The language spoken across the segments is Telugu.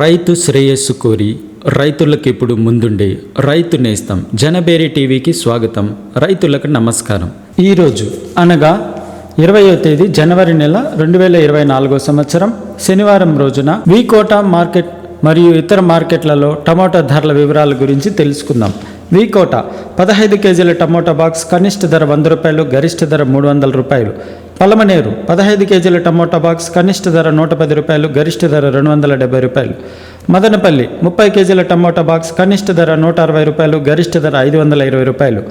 రైతు శ్రేయస్సు కోరి రైతులకు ఇప్పుడు ముందుండే రైతు నేస్తం జనబేరి టీవీకి స్వాగతం. రైతులకు నమస్కారం. ఈరోజు అనగా ఇరవయో తేదీ జనవరి నెల రెండు వేల ఇరవై నాలుగో సంవత్సరం శనివారం రోజున వీకోట మార్కెట్ మరియు ఇతర మార్కెట్లలో టమాటా ధరల వివరాల గురించి తెలుసుకుందాం. వీకోట పదహైదు కేజీల టమోటా బాక్స్ కనిష్ట ధర వంద రూపాయలు గరిష్ట ధర మూడు వందల రూపాయలు. పలమనేరు పదహైదు కేజీల టమోటా బాక్స్ కనిష్ట ధర నూట పది రూపాయలు గరిష్ట ధర రెండు వందల డెబ్బై రూపాయలు. మదనపల్లి ముప్పై కేజీల టమోటా బాక్స్ కనిష్ట ధర నూట అరవై రూపాయలు గరిష్ట ధర ఐదు వందల ఇరవై రూపాయలు.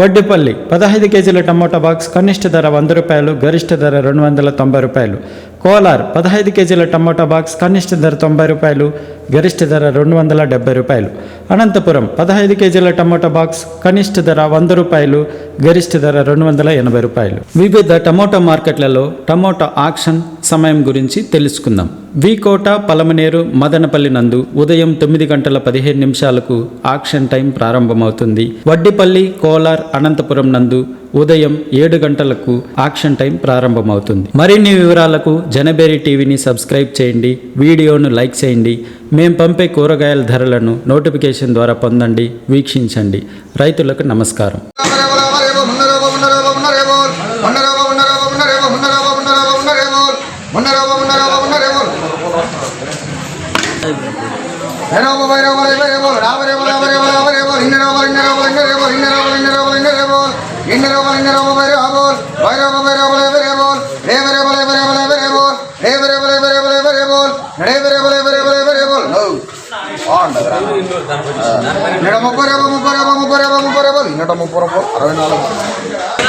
వడ్డిపల్లి పదహైదు కేజీల టమోటా బాక్స్ కనిష్ట ధర వంద రూపాయలు గరిష్ట ధర రెండు వందల తొంభై రూపాయలు. కోలార్ పదహైదు కేజీల టమోటా బాక్స్ కనిష్ట ధర తొంభై రూపాయలు గరిష్ట ధర రెండు వందల డెబ్బై రూపాయలు. అనంతపురం పదహైదు కేజీల టమోటా బాక్స్ కనిష్ట ధర వంద రూపాయలు గరిష్ట ధర రెండు వందల ఎనభై రూపాయలు. వివిధ టమోటా మార్కెట్లలో టమోటా ఆక్షన్ సమయం గురించి తెలుసుకుందాం. వికోట పలమనేరు మదనపల్లి నందు ఉదయం తొమ్మిది గంటల పదిహేను నిమిషాలకు ఆక్షన్ టైం ప్రారంభమవుతుంది. వడ్డిపల్లి కోలార్ అనంతపురం నందు ఉదయం ఏడు గంటలకు ఆక్షన్ టైం ప్రారంభమవుతుంది. మరిన్ని వివరాలకు జనబేరి టీవీని సబ్స్క్రైబ్ చేయండి వీడియోను లైక్ చేయండి. మేము పంపే కూరగాయల ధరలను నోటిఫికేషన్ ద్వారా పొందండి వీక్షించండి రైతులకు నమస్కారం ముప్పై రేపు ముప్పై రేపు ముప్పై రేపు ముప్పై రేపు ఇన్నట ముప్పై రేపు అరవై నాలుగు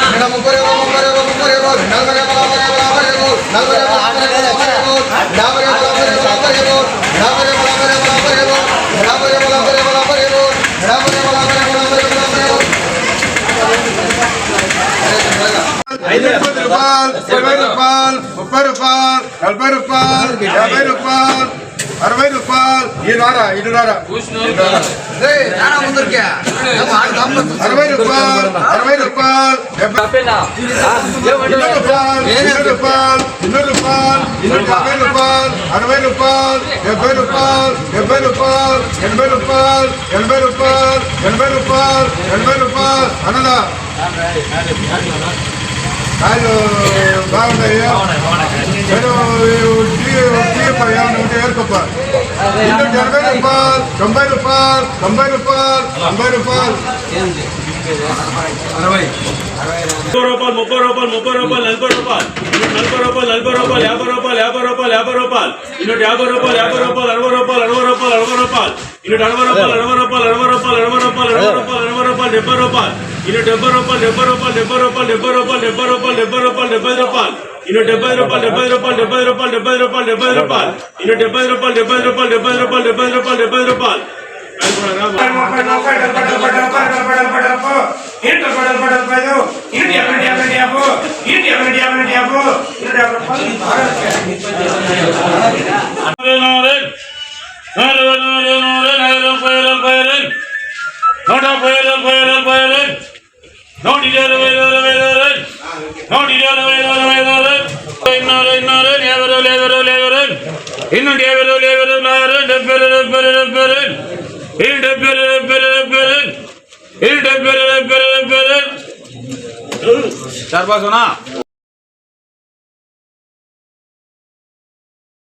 నిన్న ముప్పై రేపు ముప్పై రేపు ముప్పై రేపు నలభై రేపు నలభై రేపు నలభై రేపు నలభై రేపు నలభై రేపు నలభై రేపు నలభై రేపు నలభై రేపు నలభై రేపు నలభై రేపు నలభై రేపు నలభై రేపు నలభై రేపు నలభై రేపు ఐదు రూపాయలు ఇరవై రూపాయలు ముప్పై రూపాయలు నలభై రూపాయలు యాభై రూపాయలు. అరవై రూపాయలు ఈ రారా ఇటు రారా అరవై రూపాయలు అరవై రూపాయలు డెబ్బై ఇన్నూరు రూపాయలు ఇన్నూరు రూపాయలు ఇన్నూరు రూపాయలు ఇన్నూరు యాభై రూపాయలు అరవై రూపాయలు డెబ్బై రూపాయలు డెబ్బై రూపాయలు ఎనభై రూపాయలు ఎనభై రూపాయలు ఎనభై రూపాయలు ఎనభై రూపాయలు అనదా కాయలు బాగున్నాయా నేను టీ టీ రూపాయలు. ఉంటే ఏరుకోప్ప ఎనభై రూపాయలు తొంభై రూపాయలు తొంభై రూపాయలు తొంభై రూపాయలు. ముప్పై రూపాయలు ముప్పై రూపాయలు ముప్పై రూపాయలు నలభై రూపాయలు. నలభై రూపాయలు నలభై రూపాయలు యాభై రూపాయలు యాభై రూపాయలు యాభై రూపాయలు. ఇన్నోటి యాభై రూపాయలు యాభై రూపాయలు అరవై రూపాయలు అరవై రూపాయలు అరవై రూపాయలు. ఇన్నోటి అరవై రూపాయలు అరవై రూపాయలు అరవై రూపాయలు అరవై రూపాయలు అరవై రూపాయలు అరవై రూపాయలు డెబ్బై రూపాయలు. ఇన్నో డెబ్బై రూపాయలు డెబ్బై రూపాయలు డెబ్బై రూపాయలు డెబ్బై రూపాయలు డెబ్బై రూపాయలు డెబ్బై రూపాయలు డెబ్బై రూపాయలు. ఇన్నో డెబ్బై రూపాయలు డెబ్బై రూపాయలు డెబ్బై రూపాయలు డెబ్బై రూపాయలు డెబ్బై రూపాయలు ఇన్నో డెబ్బై రూపాయలు డెబ్బై రూపాయలు డెబ్బై రూపాయలు డెబ్బై రూపాయలు డెబ్బై రూపాయలు నూట ముప్పై నలభై నలభై నూట ఇరవై ఇరవై ఇరవై నూట ఇరవై ఇరవై ఇరవై ఇన్నూరు ఇన్నూరు లేవరు రోజులు యాభై రోజులు యాభై రోజులు ఇన్నూటి యాభై రోజులు యాభై రోజులు ఆరు డెబ్బై డెబ్బై డెబ్బై ఈ డెబ్బై